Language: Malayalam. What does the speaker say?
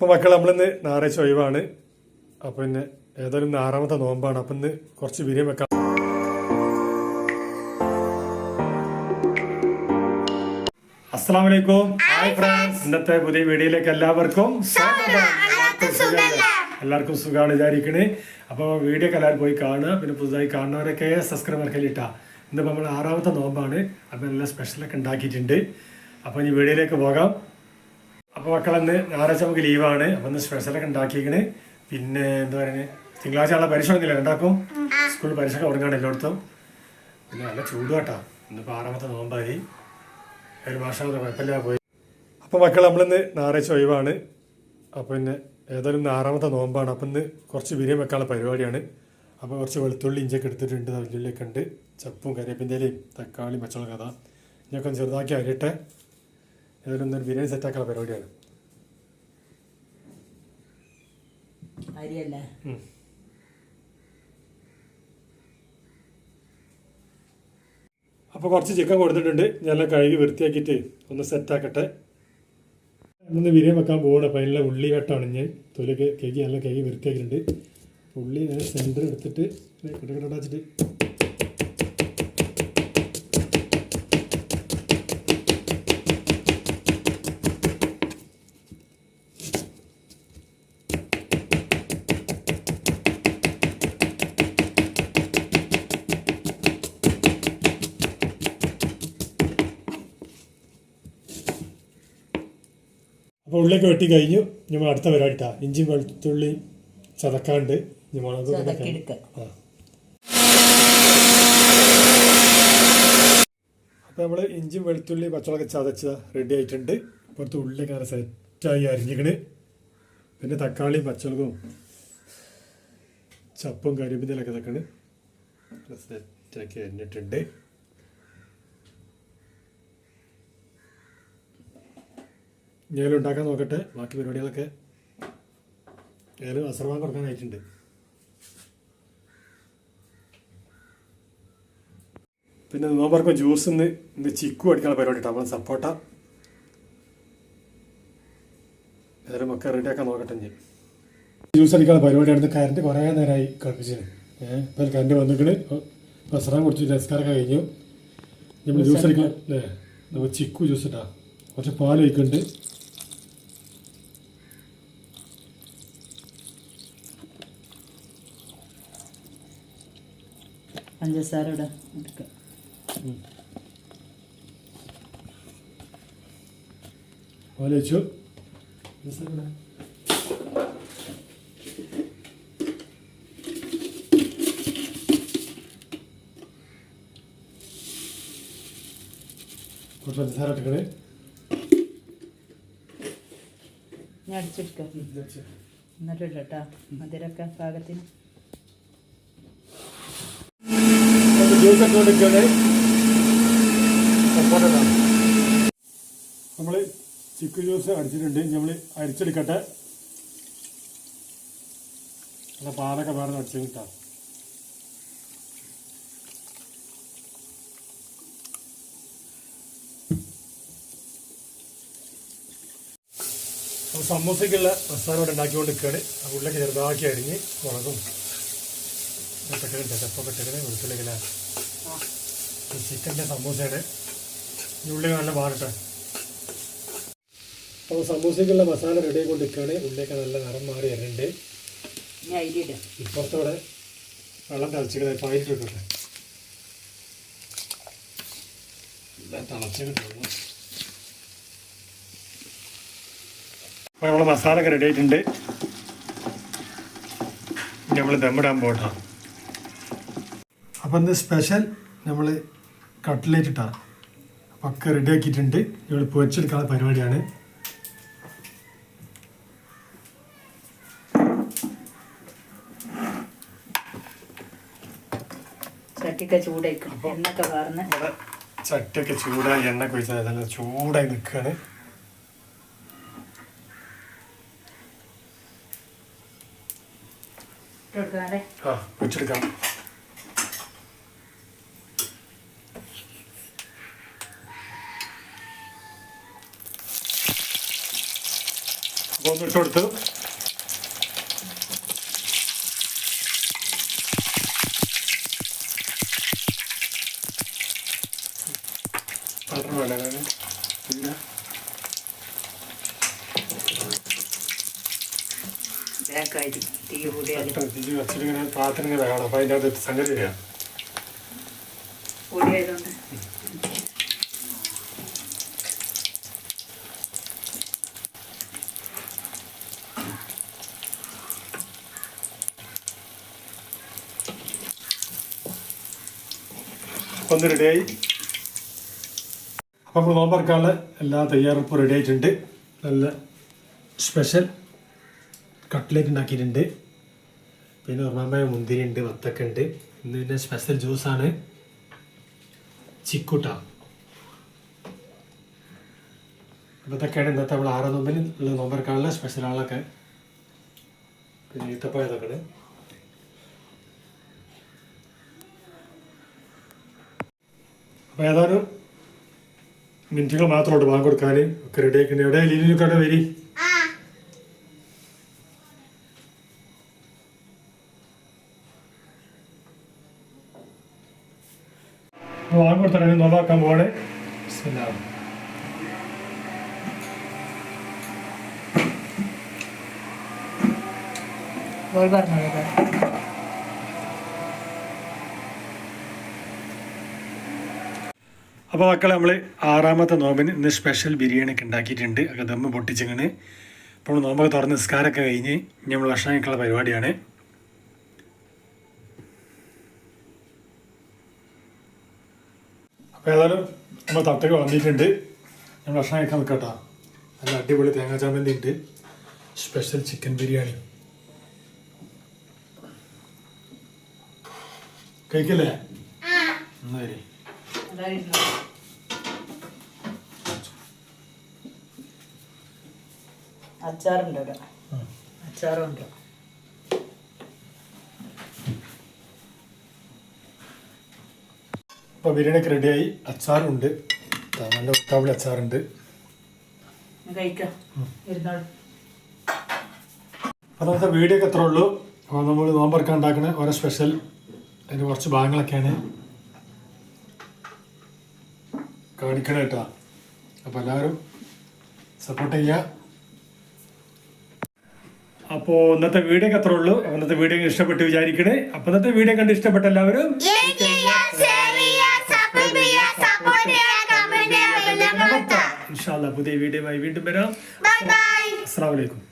അപ്പോൾ മക്കൾ നമ്മളിന്ന് ഞായറാഴ്ച ഒഴിവാണ്. അപ്പോൾ ഇന്ന് ഏതായാലും ആറാമത്തെ നോമ്പാണ്. അപ്പം ഇന്ന് കുറച്ച് ബിരിയാണി വെക്കാം. അസ്സാം വലൈക്കും ഹായ് ഫ്രണ്ട്സ് ഇന്നത്തെ പുതിയ വീഡിയോയിലേക്ക് എല്ലാവർക്കും സ്വാഗതം. എല്ലാവർക്കും സുഖമാണ് വിചാരിക്കണേ. അപ്പോൾ വീഡിയോ എല്ലാവരും പോയി കാണുക. പിന്നെ പുതുതായി കാണുന്നവരൊക്കെ സബ്സ്ക്രൈബ് മറക്കലിട്ടാ ഇന്നിപ്പോൾ നമ്മൾ ആറാമത്തെ നോമ്പാണ്. അപ്പോൾ നല്ല സ്പെഷ്യലൊക്കെ ഉണ്ടാക്കിയിട്ടുണ്ട്. അപ്പോൾ ഇനി വീഡിയോയിലേക്ക് പോകാം. അപ്പോൾ മക്കളന്ന് ഞായറാഴ്ച നമുക്ക് ലീവാണ്. അപ്പം ഇന്ന് സ്പെഷ്യലൊക്കെ ഉണ്ടാക്കിയിരിക്കണ് പിന്നെ എന്താ പറയുന്നത് തിങ്കളാഴ്ച ഉള്ള പരീക്ഷ ഒന്നുമില്ല ഉണ്ടാക്കും സ്കൂളിൽ പരീക്ഷ തുടങ്ങാണ് എല്ലായിടത്തും. പിന്നെ നല്ല ചൂട് കേട്ടോ. ഇന്നിപ്പോൾ ആറാമത്തെ നോമ്പായി. ഒരു മാസം കുഴപ്പമില്ല പോയി. അപ്പോൾ മക്കൾ നമ്മളിന്ന് ഞായറാഴ്ച ഒഴിവാണ്. അപ്പോൾ പിന്നെ ഏതായാലും ഇന്ന് ആറാമത്തെ നോമ്പാണ്. അപ്പം ഇന്ന് കുറച്ച് ബിരിയാണി വെക്കാനുള്ള പരിപാടിയാണ്. അപ്പോൾ കുറച്ച് വെളുത്തുള്ളി ഇഞ്ചൊക്കെ എടുത്തിട്ടുണ്ട്. വെല്ലുള്ളിയൊക്കെ ഉണ്ട്. ചപ്പും കരിയപ്പിന്റെലയും തക്കാളി മച്ചുള്ള കഥ ഇതൊക്കെ ഒന്ന് ചെറുതാക്കി അരിയട്ടെ. ഏതായാലും ഒന്നൊരു ബിരിയാണി സെറ്റാക്കാനുള്ള പരിപാടിയാണ് അരിയല്ലേ അപ്പോൾ കുറച്ച് ചിക്കൻ കൊടുത്തിട്ടുണ്ട് ഞാൻ കഴുകി വൃത്തിയാക്കിയിട്ട് ഒന്ന് സെറ്റാക്കട്ടെ ഒന്ന് ബിരിയാണി വെക്കാൻ പോകണം അപ്പോൾ അതിനുള്ള ഉള്ളി വെട്ടാണ് ഞാൻ തൊലിയൊക്കെ കേക്ക് നല്ല കഴുകി വൃത്തിയാക്കിയിട്ടുണ്ട് ഉള്ളി ഞാൻ സെന്റർ എടുത്തിട്ട് കിടക്കിടച്ചിട്ട് അപ്പോൾ ഉള്ളിയൊക്കെ വെട്ടി കഴിഞ്ഞു. നമ്മൾ അടുത്ത പരിപാടി ഇട്ടാ. ഇഞ്ചി വെളുത്തുള്ളി ചതക്കാണ്ട് അപ്പൊ നമ്മൾ ആ. അപ്പോൾ നമ്മൾ ഇഞ്ചി വെളുത്തുള്ളി പച്ചമുളക് ചതച്ച റെഡി ആയിട്ടുണ്ട്. പുറത്ത് ഉള്ളിലേക്ക് നല്ല സെറ്റായി അരിഞ്ഞിക്കണ് പിന്നെ തക്കാളിയും പച്ചമുളകും ചപ്പും കരിമ്പിന്റെലൊക്കെ ഇതൊക്കെയാണ്. സെറ്റാക്കി അരിഞ്ഞിട്ടുണ്ട്. ഞാനും ഉണ്ടാക്കാൻ നോക്കട്ടെ. ബാക്കി പരിപാടികളൊക്കെ ഞാനും അസർവാൻ കൊടുക്കാനായിട്ടുണ്ട് പിന്നെ നോമ്പർക്കും ജ്യൂസ് ഇന്ന് ഇന്ന് ചിക്കു അടിക്കാനുള്ള പരിപാടി നമ്മൾ സപ്പോട്ട. ഏതായാലും ഒക്കെ റെഡിയാക്കാൻ നോക്കട്ടെ ഞാൻ ജ്യൂസ് അടിക്കാനുള്ള പരിപാടിയാണ് കറണ്ട് കുറേ നേരമായി കളിപ്പിച്ചത് ഏഹ് ഇപ്പം കറണ്ട് വന്നിട്ട് അസറാൻ കുടിച്ചു ഡെസ്കാരൊക്കെ കഴിഞ്ഞു. നമ്മൾ ജ്യൂസ് അടിക്കാൻ അല്ലേ നമ്മൾ ചിക്കു ജ്യൂസ് ഇട്ടാ. കുറച്ച് പാൽ ഒഴിക്കുന്നുണ്ട്. പഞ്ചസാര ഇടാം എടുക്കുക കുറച്ച് പഞ്ചസാര ഇട്ടിക്കണേ. ഞാൻ അടിച്ചെടുക്കുക എന്നിട്ട് ഇടട്ടാ. മധുരമൊക്കെ പാകത്തിന്. ജ്യൂസ് ഒക്കെ കൊടുക്കുകയാണ് നമ്മൾ ചിക്കൻ ജ്യൂസ് അടിച്ചിട്ടുണ്ട്. നമ്മൾ അരിച്ചെടുക്കട്ടെ. നല്ല പാലൊക്കെ വേറെ അടിച്ചു കിട്ടാം സമൂസയ്ക്കുള്ള മസാല ഇവിടെ ഉണ്ടാക്കിക്കൊണ്ട് നിൽക്കുകയാണ് ഉള്ളിലേക്ക് ചെറുതാക്കി അരിഞ്ഞ് മുളകും പെട്ടെന്ന് ചപ്പൊക്കെ ഇട്ടേക്കണേ വെളുത്തുള്ളിക്കല ചിക്കന്റെ സമൂസയാണ് ഉള്ളി നല്ല മാറട്ടെ അപ്പോൾ സമൂസയ്ക്കുള്ള മസാല റെഡി കൊണ്ട് നിൽക്കുകയാണ് ഉള്ളിയൊക്കെ നല്ല നിറം മാറി വരുന്നുണ്ട്. ഇപ്പുറത്തോടെ വെള്ളം തിളച്ചിട്ട് പായിട്ട് ഇട്ടോട്ടെ തിളച്ച് കിട്ടുന്നു അപ്പോൾ നമ്മൾ മസാല ഒക്കെ റെഡി ആയിട്ടുണ്ട് നമ്മൾ ദമ്മിടാൻ പോകട്ടോ. അപ്പം ഇന്ന് സ്പെഷ്യൽ നമ്മൾ കട്ട്ലേറ്റ് പക്ക അപ്പം ഒക്കെ റെഡി ആക്കിയിട്ടുണ്ട്. ഇവൾ പൊരിച്ചെടുക്കാനുള്ള പരിപാടിയാണ്. ചട്ടിയൊക്കെ ചൂടായിക്കും? എണ്ണൊക്കെ വാർന്ന്. ഇവിടെ ചട്ടിയൊക്കെ ചൂടായി എണ്ണ കുഴിച്ചാൽ നല്ല ചൂടായി നിൽക്കുകയാണ് ആ വെച്ചെടുക്കാം ഒന്ന് ഇട്ട് കൊടുത്തു. പാത്രം വേണ്ട പിന്നെ? പാത്രം ഇങ്ങനെ വേണം. അപ്പം അതിന്റെ അകത്ത് സംഗതി ചെയ്യാം. കൂടിയായതുകൊണ്ട് അപ്പം റെഡി റെഡിയായി അപ്പം നമ്മൾ നോമ്പറക്കാനുള്ള എല്ലാ തയ്യാറെടുപ്പും റെഡി ആയിട്ടുണ്ട്. നല്ല സ്പെഷ്യൽ കട്ട്ലേറ്റ് ഉണ്ടാക്കിയിട്ടുണ്ട്. പിന്നെ ഉറമാമ്പഴ മുന്തിരി ഉണ്ട് വത്തക്ക ഉണ്ട്. ഇന്ന് പിന്നെ സ്പെഷ്യൽ ജ്യൂസാണ് ചിക്കുട്ട. അപ്പോൾ ഇന്നത്തെ നമ്മൾ ആറാം നോമ്പിൽ ഉള്ള നോമ്പറക്കാനുള്ള സ്പെഷ്യൽ ആളൊക്കെ. പിന്നെ ഈത്തപ്പഴം അപ്പോൾ ഏതാനും മിനിറ്റുകൾ മാത്രമുണ്ട് ബാങ്ക് കൊടുക്കാൻ. ഒക്കെ റെഡി ആക്കുന്നത് എവിടെ ലീനിലൊക്കെ വരി? ബാങ്ക് കൊടുത്താണ് നോക്കാക്കാൻ പോവാണ്. ഗോൾ പറഞ്ഞത് അപ്പോൾ മക്കളെ നമ്മൾ ആറാമത്തെ നോമ്പിന് ഇന്ന് സ്പെഷ്യൽ ബിരിയാണി ഒക്കെ ഉണ്ടാക്കിയിട്ടുണ്ട്. ഒക്കെ ദമ്മ് പൊട്ടിച്ചിങ്ങനെ. അപ്പോൾ നോമ്പൊക്കെ തുറന്ന് നിസ്കാരമൊക്കെ കഴിഞ്ഞ് ഇനി നമ്മൾ ഭക്ഷണം കഴിക്കാനുള്ള പരിപാടിയാണ്. അപ്പോൾ ഏതായാലും നമ്മൾ തട്ടൊക്കെ വന്നിട്ടുണ്ട്. നമ്മൾ ഭക്ഷണം കഴിക്കാൻ നിൽക്കട്ടോ നല്ല അടിപൊളി തേങ്ങാ ചമ്മന്തി ഉണ്ട്. Special chicken biryani. കഴിക്കല്ലേ എന്നാ അച്ചാറുണ്ട് ഇവിടെ. അച്ചാറും ഉണ്ട് അപ്പോൾ ബിരിയാണിയൊക്കെ റെഡിയായി. അച്ചാറുണ്ട്. നല്ല ഒട്ടാവിളി അച്ചാറുണ്ട്. അപ്പൊ അപ്പോൾ നമുക്ക് വീഡിയോ ഒക്കെ എത്ര ഉള്ളൂ അപ്പോൾ നമ്മൾ നോമ്പറക്കാൻ ഉണ്ടാക്കുന്ന ഓരോ സ്പെഷ്യൽ അതിന്റെ കുറച്ച് ഭാഗങ്ങളൊക്കെയാണ്. കാണിക്കണം കേട്ടോ അപ്പോൾ എല്ലാവരും സപ്പോർട്ട് ചെയ്യുക അപ്പോൾ ഇന്നത്തെ വീഡിയോ എത്ര ഉള്ളൂ അപ്പോൾ ഇന്നത്തെ വീഡിയോ ഇഷ്ടപ്പെട്ട് വിചാരിക്കണേ അപ്പോൾ ഇന്നത്തെ വീഡിയോ കണ്ട് ഇഷ്ടപ്പെട്ട എല്ലാവരും പുതിയ വീഡിയോ വീണ്ടും വരാം. അസ്സാം വലൈക്കും